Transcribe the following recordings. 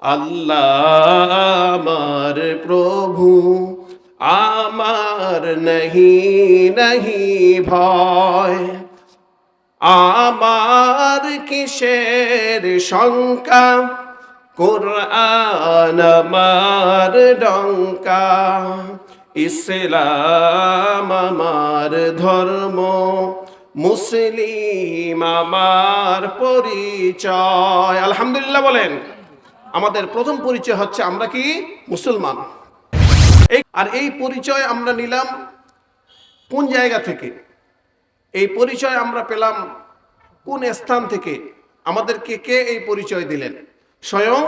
আল্লাহ আমার প্রভু, আমার নহি নহি ভয়। আমার কিসের শঙ্কা? কোরআন আমার ডঙ্কা। ইসলাম আমার ধর্ম। মুসলিম আমার পরিচয়। আলহামদুলিল্লাহ বলেন। আমাদের প্রথম পরিচয় হচ্ছে আমরা কি? মুসলমান। এই আর এই পরিচয় আমরা নিলাম কোন জায়গা থেকে? এই পরিচয় আমরা পেলাম কোন স্থান থেকে? আমাদেরকে কে এই পরিচয় দিলেন? স্বয়ং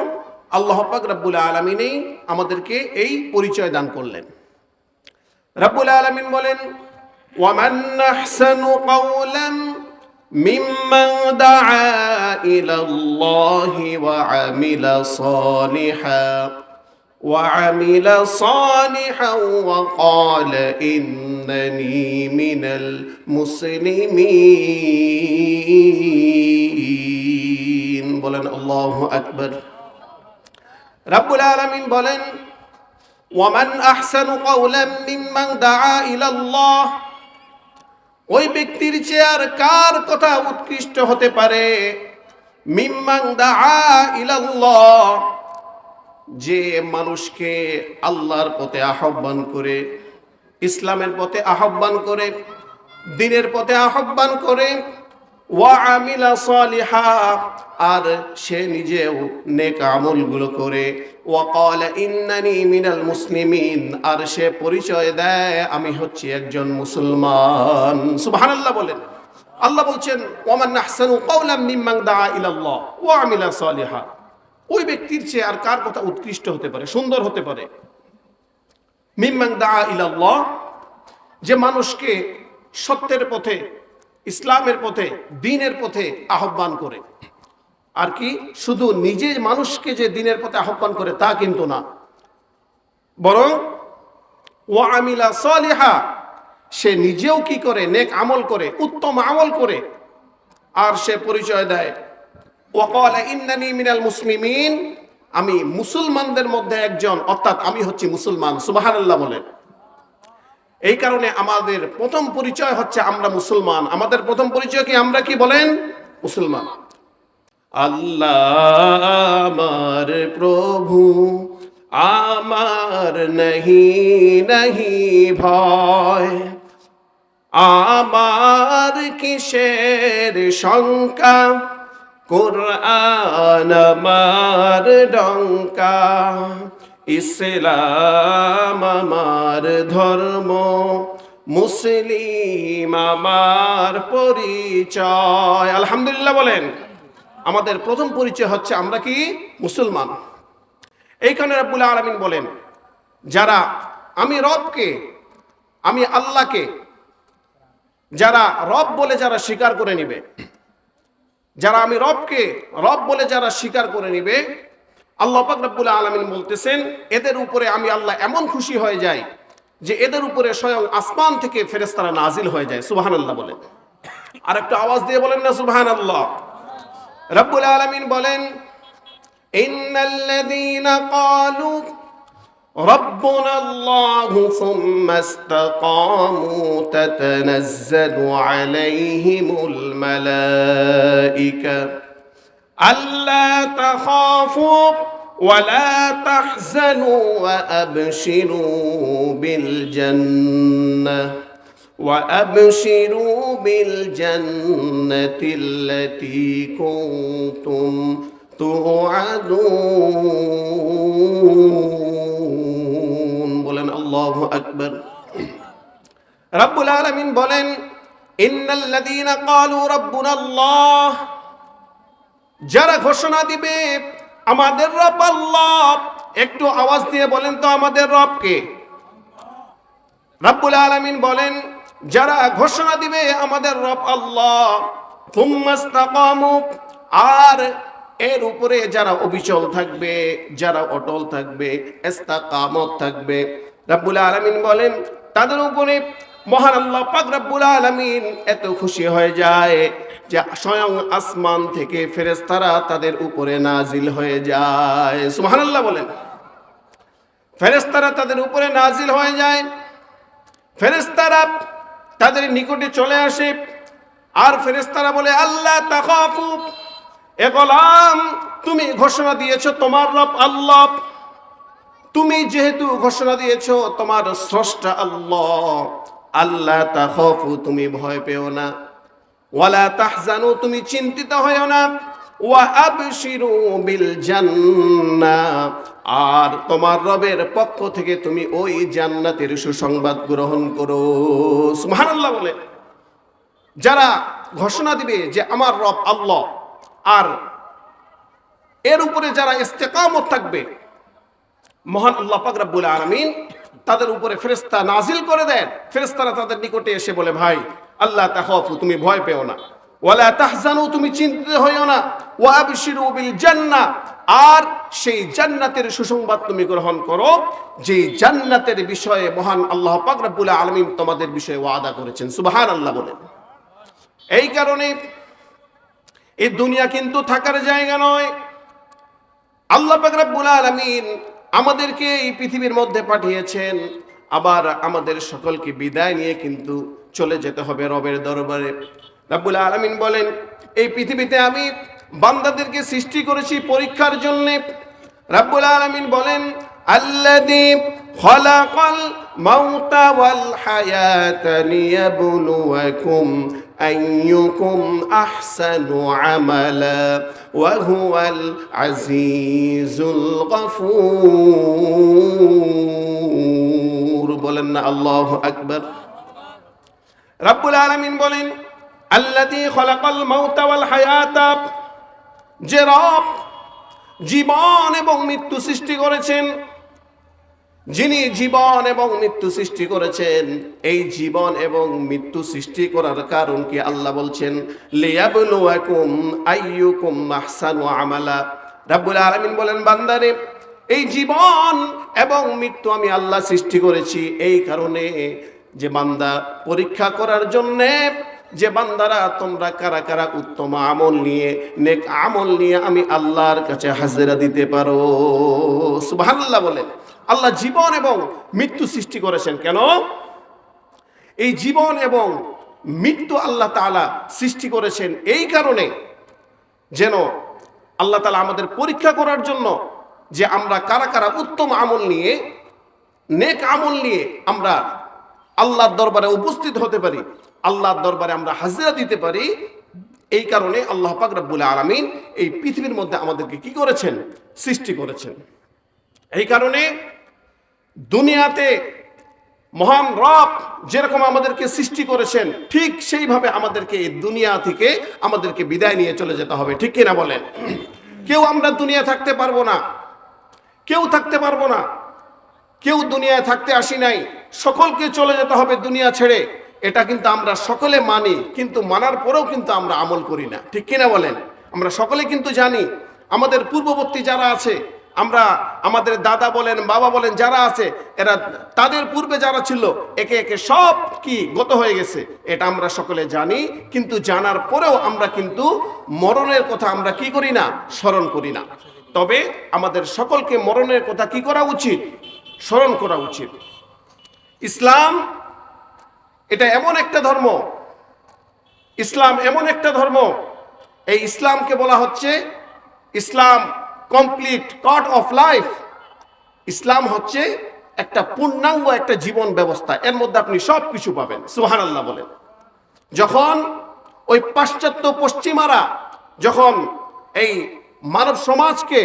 আল্লাহ পাক রাব্বুল আলমিনেই আমাদেরকে এই পরিচয় দান করলেন। রাব্বুল আলমিন বলেন ওয়ামান ممن دعا إلى الله وعمل صالحا وعمل صالحا وقال إنني من المسلمين بولن الله أكبر رب العالمين بولن ومن أحسن قولا ممن دعا إلى الله ওই ব্যক্তির চেয়ার কার কথা উৎকৃষ্ট হতে পারে? মিম্মাং দা ইলাল্লাহ। যে মানুষকে আল্লাহর পথে আহ্বান করে, ইসলামের পথে আহ্বান করে, দিনের পথে আহ্বান করে ওয়া আমিলা সালিহা। আর সে নিজেও নেক আমলগুলো করে। ওয়া ক্বালা ইন্নানি মিনাল মুসলিমিন। আর সে পরিচয় দেয়, আমি হচ্ছি একজন মুসলমান। সুবহানাল্লাহ বলেন। আল্লাহ বলছেন, ওয়ামান আহসানু কাওলাম মিম্মান দাআ ইলাল্লাহ ওয়া আমিলা সালিহা। ওই ব্যক্তির চেয়ে আর কার কথা উৎকৃষ্ট হতে পারে, সুন্দর হতে পারে? মিম্মাং দা ইলাল্লাহ, যে মানুষকে সত্যের পথে ইসলামের পথে, দিনের পথে আহ্বান করে। আর কি? শুধু নিজে মানুষকে যে দিনের পথে আহ্বান করে তা কিন্তু না। বরং ও আমিলা সালিহা, সে নিজেও কি করে, নেক আমল করে, উত্তম আমল করে, আর সে পরিচয় দেয় ওয়াকাল ইন্নানি মিনাল মুসলিমিন আমি মুসলমানদের মধ্যে একজন, অর্থাৎ আমি হচ্ছি মুসলমান, সুবাহানাল্লাহ বলেন। এই কারণে আমাদের প্রথম পরিচয় হচ্ছে আমরা মুসলমান। আমাদের প্রথম পরিচয় কি আমরা কি বলেন? মুসলমান। আল্লাহ আমার প্রভু, আমার নহি নহি ভয়। আমার কিসের শঙ্কা? কোরআন আমার ডঙ্কা। ইসলাম আমার ধর্ম, মুসলিম আমার পরিচয়। আলহামদুলিল্লাহ বলেন, আমাদের প্রথম পরিচয় হচ্ছে আমরা কি? মুসলমান। এইখানে রাব্বুল আলমিন বলেন, যারা আমি রবকে, আমি আল্লাহকে, যারা রব বলে যারা স্বীকার করে নিবে, যারা আমি রবকে, রব বলে যারা স্বীকার করে নিবে আল্লাহ পাক রব্বুল আলমিন বলতেছেন এদের উপরে আমি আল্লাহ এমন খুশি হয়ে যাই যে এদের উপরে স্বয়ং আসমান থেকে ফেরেস্তারা নাজিল হয়ে যায় সুবাহান আল্লাহ বলেন আর একটু আওয়াজ দিয়ে বলেন না সুবাহান আল্লাহ রব্বুল আলমিন বলেন ইন্নাল্লাযীনা ক্বালু ربنا الله ثم استقاموا تتنزل عليهم الملائكة ألا تخافوا ولا تحزنوا وأبشروا بالجنة وأبشروا بالجنة التي كنتم توعدون বলেন আল্লাহ আকবর রব্বুল আলমিন বলেন ইন্নাল্লাযীনা ক্বালু রাব্বুনা আল্লাহ যারা ঘোষণা দিবে আমাদের রব আল্লাহ। একটু আওয়াজ দিয়ে বলেন তো আমাদের রবকে। রব্বুল আলামিন বলেন, যারা ঘোষণা দিবে আমাদের রব আল্লাহ আর এর উপরে যারা অবিচল থাকবে, যারা অটল থাকবে, ইস্তাকামত থাকবে, রব্বুল আলামিন বলেন, তাদের উপরে মহান আল্লাহ পাক রব্বুল আলামিন এত খুশি হয়ে যায় যে স্বয়ং আসমান থেকে ফেরেস্তারা তাদের উপরে নাজিল হয়ে যায়। সুবহানাল্লাহ বলেন। ফেরেস্তারা তাদের উপরে নাজিল হয়ে যায়। ফেরেস্তারা তাদের নিকটে চলে আসে। আর ফেরেস্তারা বলে আল্লাহ তাকাফু এ গোলাম, তুমি ঘোষণা দিয়েছ তোমার রব আল্লাহ। তুমি যেহেতু ঘোষণা দিয়েছ তোমার স্রষ্টা আল্লাহ। আল্লাহ তাখাফু, তুমি ভয় পেও না। ওয়ালা তাহজানু, তুমি চিন্তিত হয়েও না। ওয়া বিল আর তোমার রবের পক্ষ থেকে তুমি ওই জান্নাতের সুসংবাদ গ্রহণ করো। সুবহানাল্লাহ বলে। যারা ঘোষণা দিবে যে আমার রব আল্লাহ, আর এর উপরে যারা ইস্তেকামত থাকবে, মহান আল্লাহ পাক রব্বুল তাদের উপরে ফেরেশতা নাজিল করে দেন। ফেরেশতারা তাদের নিকটে এসে বলে, ভাই, আল্লাহ তাখাফু তুমি ভয় পেও না। ওয়ালা তাহজানু, তুমি চিন্তিত হইও না। ওয়াবশিরু বিল জান্নাহ, আর সেই জান্নাতের সুসংবাদ তুমি গ্রহণ করো যে জান্নাতের বিষয়ে মহান আল্লাহ পাক রব্বুল আলামিন তোমাদের বিষয়ে ওয়াদা করেছেন। সুবহানাল্লাহ বলেন। এই কারণে এই দুনিয়া কিন্তু থাকার জায়গা নয়। আল্লাহ পাক রব্বুল আলামিন আমাদেরকে এই পৃথিবীর মধ্যে পাঠিয়েছেন। আবার আমাদের সকলকে বিদায় নিয়ে কিন্তু চলে যেতে হবে রবের দরবারে। রাব্বুল আলামিন বলেন, এই পৃথিবীতে আমি বান্দাদেরকে সৃষ্টি করেছি পরীক্ষার জন্য। রাব্বুল আলামিন বলেন, আল্লাযী হায়াতা লিয়াবলুয়াকুম আইয়ুকুম আহসানু আমালা ওয়া হুয়াল আজিজুল গফুর। বলেন না, আল্লাহু আকবার। রব্বুল আলামিন বলেন, আল্লাযী খলাকাল মাউতা ওয়াল যে জীবন এবং মৃত্যু সৃষ্টি করেছেন যিনি জীবন এবং মৃত্যু সৃষ্টি করেছেন, এই জীবন এবং মৃত্যু সৃষ্টি করার কারণ কি আল্লাহ বলছেন আমালা। আলামিন বলেন, বান্দারে, এই জীবন এবং মৃত্যু আমি আল্লাহ সৃষ্টি করেছি এই কারণে যে বান্দা পরীক্ষা করার জন্যে, যে বান্দারা তোমরা কারা কারা উত্তম আমল নিয়ে, নেক আমল নিয়ে আমি আল্লাহর কাছে হাজিরা দিতে পারো। সুবহানাল্লাহ বলেন। আল্লাহ জীবন এবং মৃত্যু সৃষ্টি করেছেন। কেন? এই জীবন এবং মৃত্যু আল্লাহ তাআলা সৃষ্টি করেছেন এই কারণে যেন আল্লাহ তালা আমাদের পরীক্ষা করার জন্য যে আমরা কারা কারা উত্তম আমল নিয়ে, নেক আমল নিয়ে আমরা আল্লাহর দরবারে উপস্থিত হতে পারি, আল্লাহর দরবারে আমরা হাজিরা দিতে পারি, এই কারণে আল্লাহ পাক রব্বুল আলামিন এই পৃথিবীর মধ্যে আমাদেরকে কি করেছেন? সৃষ্টি করেছেন। এই কারণে দুনিয়াতে মহান রব যেরকম আমাদেরকে সৃষ্টি করেছেন, ঠিক সেইভাবে আমাদেরকে এই দুনিয়া থেকে আমাদেরকে বিদায় নিয়ে চলে যেতে হবে। ঠিক কিনা বলেন? কেউ আমরা দুনিয়া থাকতে পারব না। কেউ থাকতে পারব না। কেউ দুনিয়ায় থাকতে আসি নাই। সকলকে চলে যেতে হবে দুনিয়া ছেড়ে। এটা কিন্তু আমরা সকলে মানি, কিন্তু মানার পরেও কিন্তু আমরা আমল করি না। ঠিক কিনা বলেন? আমরা সকলে কিন্তু জানি, আমাদের পূর্ববর্তী যারা আছে আমরা আমাদের দাদা বলেন, বাবা বলেন, যারা আছে, এরা তাদের পূর্বে যারা ছিল, একে একে সব কি গত হয়ে গেছে, এটা আমরা সকলে জানি, কিন্তু জানার পরেও আমরা কিন্তু মরণের কথা আমরা কি করি না, স্মরণ করি না। তবে আমাদের সকলকে মরণের কথা কি করা উচিত? স্মরণ করা উচিত। ইসলাম, এটা এমন একটা ধর্ম। ইসলাম এমন একটা ধর্ম। এই ইসলামকে বলা হচ্ছে Islam complete code of life ইসলাম হচ্ছে একটা পূর্ণাঙ্গ একটা জীবন ব্যবস্থা। এর মধ্যে আপনি সব কিছু পাবেন। সুহান আল্লাহ বলেন। যখন ওই পাশ্চাত্য পশ্চিমারা যখন এই মানব সমাজকে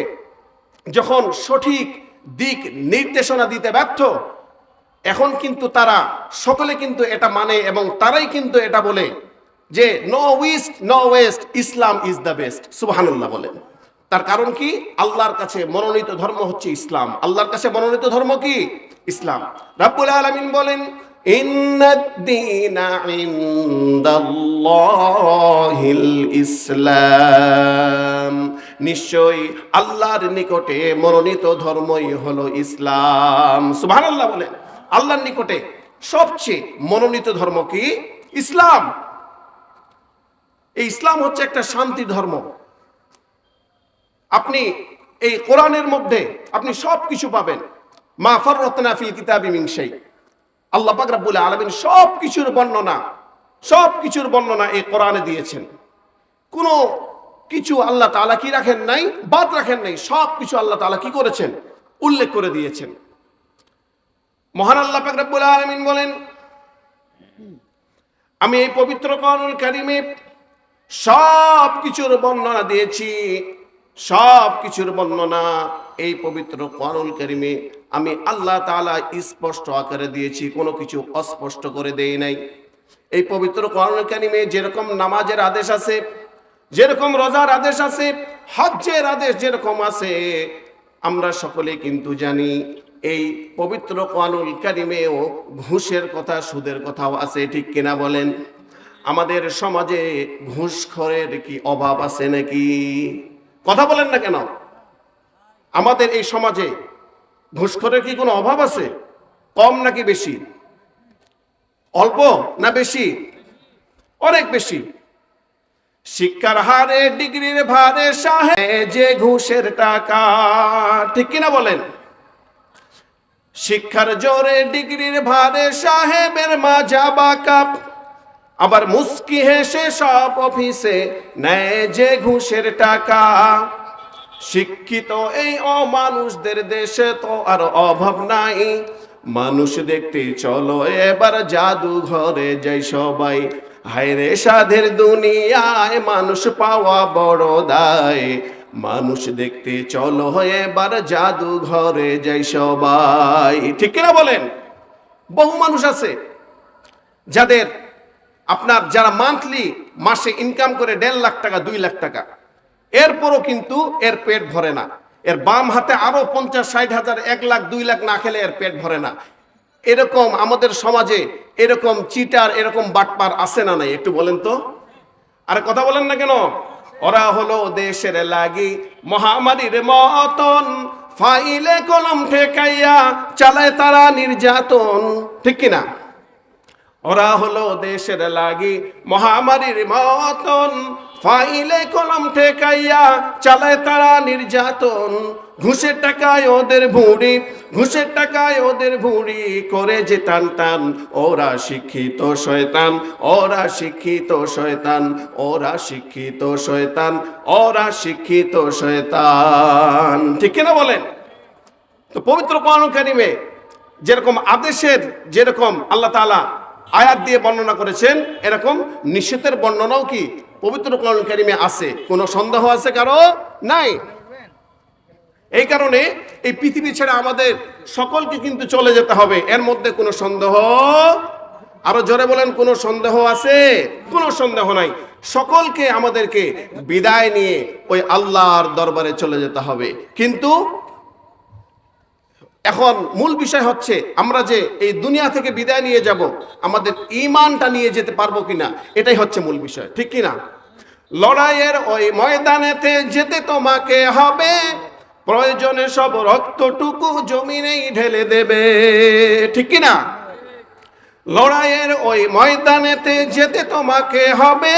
যখন সঠিক দিক নির্দেশনা দিতে ব্যর্থ, এখন কিন্তু তারা সকলে কিন্তু এটা মানে এবং তারাই কিন্তু এটা বলে যে no waste no waste Islam is the best সুবহানাল্লাহ বলেন। তার কারণ কি? আল্লাহর কাছে মনোনীত ধর্ম হচ্ছে ইসলাম। আল্লাহর কাছে মনোনীত ধর্ম কি? ইসলাম। রাব্বুল আলামিন বলেন ইসলাম। নিশ্চয়ই আল্লাহর নিকটে মনোনীত ধর্মই হলো ইসলাম। সুবহানাল্লাহ বলেন, আল্লাহর নিকটে সবচেয়ে মনোনীত ধর্ম কি? ইসলাম। এই ইসলাম হচ্ছে একটা শান্তি ধর্ম। আপনি এই কোরআনের মধ্যে আপনি সব কিছু পাবেন। মা ফররতনা ফিল কিতাবি শাই। আল্লাহ পাক রাব্বুল আলামিন সব কিছুর বর্ণনা সব কিছুর বর্ণনা এই কোরআনে দিয়েছেন। কোনো কিছু আল্লাহ তাআলা কি রাখেন নাই, বাদ রাখেন নাই সব কিছু আল্লাহ তাআলা কি করেছেন? উল্লেখ করে দিয়েছেন। মহান আল্লাহ পাক রাব্বুল আলামিন বলেন, আমি এই পবিত্র কোরআনুল কারিমে সব কিছুর বর্ণনা দিয়েছি। সব কিছুর বর্ণনা এই পবিত্র কোরআনুল কারিমে আমি আল্লাহ তাআলা স্পষ্ট আকারে দিয়েছি, কোনো কিছু অস্পষ্ট করে দেই নাই। এই পবিত্র কোরআনুল কারিমে যেরকম নামাজের আদেশ আছে, যেরকম রোজার আদেশ আছে, হজ্জের আদেশ যেরকম আছে, আমরা সকলে কিন্তু জানি এই পবিত্র কোরআনুল কারিমেও ঘুষের কথা, সুদের কথাও আছে, ঠিক কিনা বলেন? আমাদের সমাজে ঘুষখোরের কি অভাব আছে নাকি? কথা বলেন না কেন? আমাদের এই সমাজে ঘুষখোরের কি কোনো অভাব আছে? কম নাকি বেশি? অল্প না বেশি? অনেক বেশি। শিক্ষার হারে, ডিগ্রির ভারে, সাহে যে ঘুষের টাকা, ঠিক কিনা বলেন? শিক্ষার জোরে, ডিগ্রির ভারে, সাহেবের মাজা বাকাপ আবার মুস্কি হেসে সব অফিসে নেয় যে ঘুষের টাকা। শিক্ষিত এই অমানুষদের দেশে তো আর অভাব নাই। মানুষ দেখতে চলো, এবার জাদু ঘরে যাই সবাই। হায়রে সাধের দুনিয়ায় মানুষ পাওয়া বড় দায়। মানুষ দেখতে চলো, এবার জাদু ঘরে যাই সবাই। ঠিক কিনা বলেন? বহু মানুষ আছে যাদের আপনার যারা মান্থলি মাসে ইনকাম করে দেড় লাখ টাকা, দুই লাখ টাকা, এরপরও কিন্তু এর পেট ভরে না। এর বাম হাতে আরও পঞ্চাশ, ষাট হাজার, এক লাখ, দুই লাখ না খেলে এর পেট ভরে না। এরকম আমাদের সমাজে এরকম চিটার এরকম বাটপার আছে না নাই? একটু বলেন তো। আরে কথা বলেন না কেন? ওরা হলো দেশের লাগি মহামারীর মতন, ফাইলে কলম ঠেকাইয়া চালায় তারা নির্যাতন। ঠিক কিনা? ওরা হলো দেশের লাগি মহামারীর মতন। ফাইলে কলম ঠেকাইয়া চালায় তারা নির্যাতন। ঘুষের টাকায় ওদের ভুঁড়ি, ঘুষের টাকায় ওদের ভুঁড়ি করে যে টান টান। ওরা শিক্ষিত শয়তান, ওরা শিক্ষিত শয়তান, ওরা শিক্ষিত শয়তান, ওরা শিক্ষিত শয়তান। ঠিক কিনা বলেন? তো পবিত্র কোরআন কারিমে যেরকম আদেশের, যেরকম আল্লাহ তাআলা আয়াত দিয়ে বর্ণনা করেছেন, এরকম নিষেধের বর্ণনাও কি পবিত্র কোরআন কারিমে আছে? কোনো সন্দেহ আছে কারও? নাই। এই কারণে এই পৃথিবী ছেড়ে আমাদের সকলকে কিন্তু চলে যেতে হবে। এর মধ্যে কোনো সন্দেহ? আরও জোরে বলেন, কোনো সন্দেহ আছে? কোনো সন্দেহ নাই। সকলকে আমাদেরকে বিদায় নিয়ে ওই আল্লাহর দরবারে চলে যেতে হবে। কিন্তু এখন মূল বিষয় হচ্ছে, আমরা যে এই দুনিয়া থেকে বিদায় নিয়ে যাব, আমাদের ইমানটা নিয়ে যেতে পারব কিনা, এটাই হচ্ছে মূল বিষয়, ঠিক কিনা? লড়াইয়ের ওই ময়দানেতে যেতে তোমাকে হবে, প্রয়োজনে সব রক্তটুকু জমিনেই ঢেলে দেবে, ঠিক কিনা? লড়াইয়ের ওই ময়দানেতে যেতে তোমাকে হবে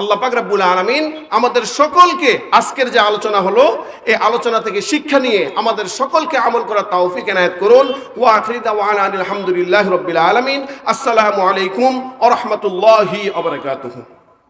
আল্লাহ পাক রাব্বুল আলামিন আমাদের সকলকে আজকের যে আলোচনা হলো, এই আলোচনা থেকে শিক্ষা নিয়ে আমাদের সকলকে আমল করার তাওফিক এনায়েত করুন। ওয়া আখিরি দাওয়ানা আলহামদুলিল্লাহি রাব্বিল আলামিন। আসসালামু আলাইকুম ওয়া রাহমাতুল্লাহি ওয়া বারাকাতুহু।